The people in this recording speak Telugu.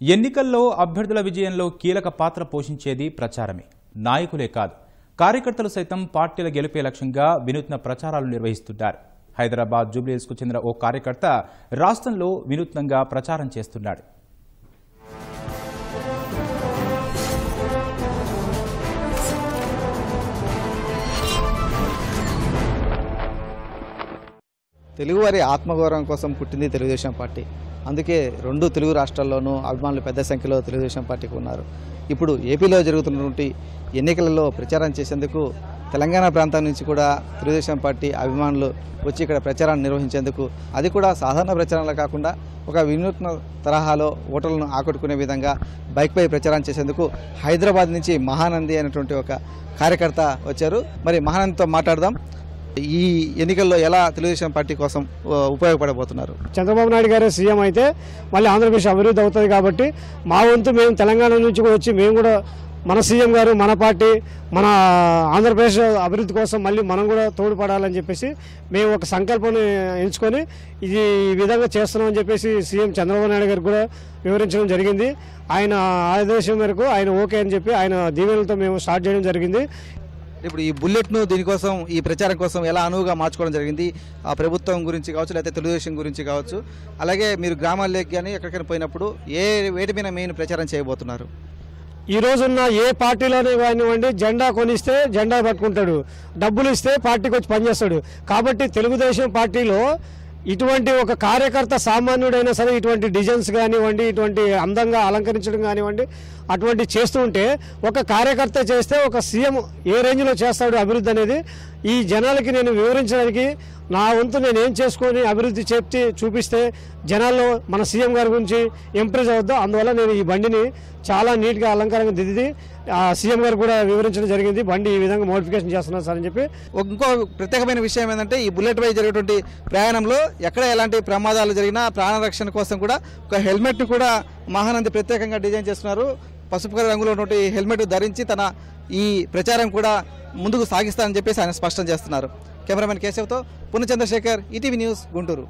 ఎన్నికల్లో అభ్యర్థుల విజయంలో కీలక పాత్ర పోషించేది ప్రచారమే. నాయకులే కాదు కార్యకర్తలు సైతం పార్టీల గెలిపే లక్ష్యంగా వినూత్న ప్రచారాలు నిర్వహిస్తున్నారు హైదరాబాద్ జూబ్లీహిల్స్కు చెందిన ఓ కార్యకర్త రాష్ట్రంలో వినూత్నంగా ప్రచారం చేస్తున్నాడు. తెలుగువారి ఆత్మగౌరవం కోసం పుట్టింది తెలుగుదేశం పార్టీ. అందుకే రెండు తెలుగు రాష్ట్రాల్లోనూ అభిమానులు పెద్ద సంఖ్యలో తెలుగుదేశం పార్టీకి ఉన్నారు. ఇప్పుడు ఏపీలో జరుగుతున్నటువంటి ఎన్నికలలో ప్రచారం చేసేందుకు తెలంగాణ ప్రాంతం నుంచి కూడా తెలుగుదేశం పార్టీ అభిమానులు వచ్చి ఇక్కడ ప్రచారాన్ని నిర్వహించేందుకు అది కూడా సాధారణ ప్రచారంలో కాకుండా ఒక వినూత్న తరహాలో ఓటర్లను ఆకట్టుకునే విధంగా బైక్పై ప్రచారం చేసేందుకు హైదరాబాద్ నుంచి మహానంది అనేటువంటి ఒక కార్యకర్త వచ్చారు. మరి మహానందితో మాట్లాడదాం. ఈ ఎన్నికల్లో ఎలా తెలుగుదేశం పార్టీ కోసం ఉపయోగపడబోతున్నారు? చంద్రబాబు నాయుడు గారే సీఎం అయితే మళ్ళీ ఆంధ్రప్రదేశ్ అభివృద్ధి అవుతుంది కాబట్టి మా వంతు మేము తెలంగాణ నుంచి కూడా వచ్చి మేము కూడా మన సీఎం గారు మన పార్టీ మన ఆంధ్రప్రదేశ్ అభివృద్ధి కోసం మళ్ళీ మనం కూడా తోడ్పడాలని చెప్పేసి మేము ఒక సంకల్పం ఎంచుకొని ఇది ఈ విధంగా చేస్తున్నామని చెప్పేసి సీఎం చంద్రబాబు నాయుడు గారికి కూడా వివరించడం జరిగింది. ఆయన ఆదేశం మేరకు ఆయన ఓకే అని చెప్పి ఆయన దీవెనలతో మేము స్టార్ట్ చేయడం జరిగింది. ఇప్పుడు ఈ బుల్లెట్ను దీనికోసం ఈ ప్రచారం కోసం ఎలా అనువుగా మార్చుకోవడం జరిగింది? ఆ ప్రభుత్వం గురించి కావచ్చు లేకపోతే తెలుగుదేశం గురించి కావచ్చు. అలాగే మీరు గ్రామాల్లోకి కానీ ఎక్కడికైనా పోయినప్పుడు ఏ వేటి మీద మెయిన్ ప్రచారం చేయబోతున్నారు? ఈ రోజున్న ఏ పార్టీలోనే కానివ్వండి జెండా కొనిస్తే జెండా పట్టుకుంటాడు. డబ్బులు ఇస్తే పార్టీకి వచ్చి పనిచేస్తాడు. కాబట్టి తెలుగుదేశం పార్టీలో ఇటువంటి ఒక కార్యకర్త సామాన్యుడైనా సరే ఇటువంటి డిజైన్స్ కానివ్వండి ఇటువంటి అందంగా అలంకరించడం కానివ్వండి అటువంటి చేస్తూ ఉంటే ఒక కార్యకర్త చేస్తే ఒక సీఎం ఏ రేంజ్లో చేస్తాడు అభివృద్ధి అనేది ఈ జనాలకి నేను వివరించడానికి నా వంతు నేను ఏం చేసుకొని అభివృద్ధి చెప్తే చూపిస్తే జనాల్లో మన సీఎం గారి గురించి ఇంప్రెస్ అవుద్దాం అందువల్ల నేను ఈ బండిని చాలా నీట్గా అలంకారంగా దిద్ది సీఎం గారు కూడా వివరించడం జరిగింది. బండి ఈ విధంగా మోడిఫికేషన్ చేస్తున్నారు సార్ అని చెప్పి. ఇంకో ప్రత్యేకమైన విషయం ఏంటంటే ఈ బుల్లెట్ పై జరిగేటువంటి ప్రయాణంలో ఎక్కడ ఎలాంటి ప్రమాదాలు జరిగినా ప్రాణరక్షణ కోసం కూడా ఒక హెల్మెట్ కూడా మహానంది ప్రత్యేకంగా డిజైన్ చేస్తున్నారు. పసుపు రంగులో ఉన్నటువంటి హెల్మెట్ ధరించి తన ఈ ప్రచారం కూడా ముందుకు సాగిస్తానని చెప్పేసి ఆయన స్పష్టం చేస్తున్నారు. కెమెరామెన్ కేశవ్తో పునచంద్రశేఖర్ ఈటీవీ న్యూస్ గుంటూరు.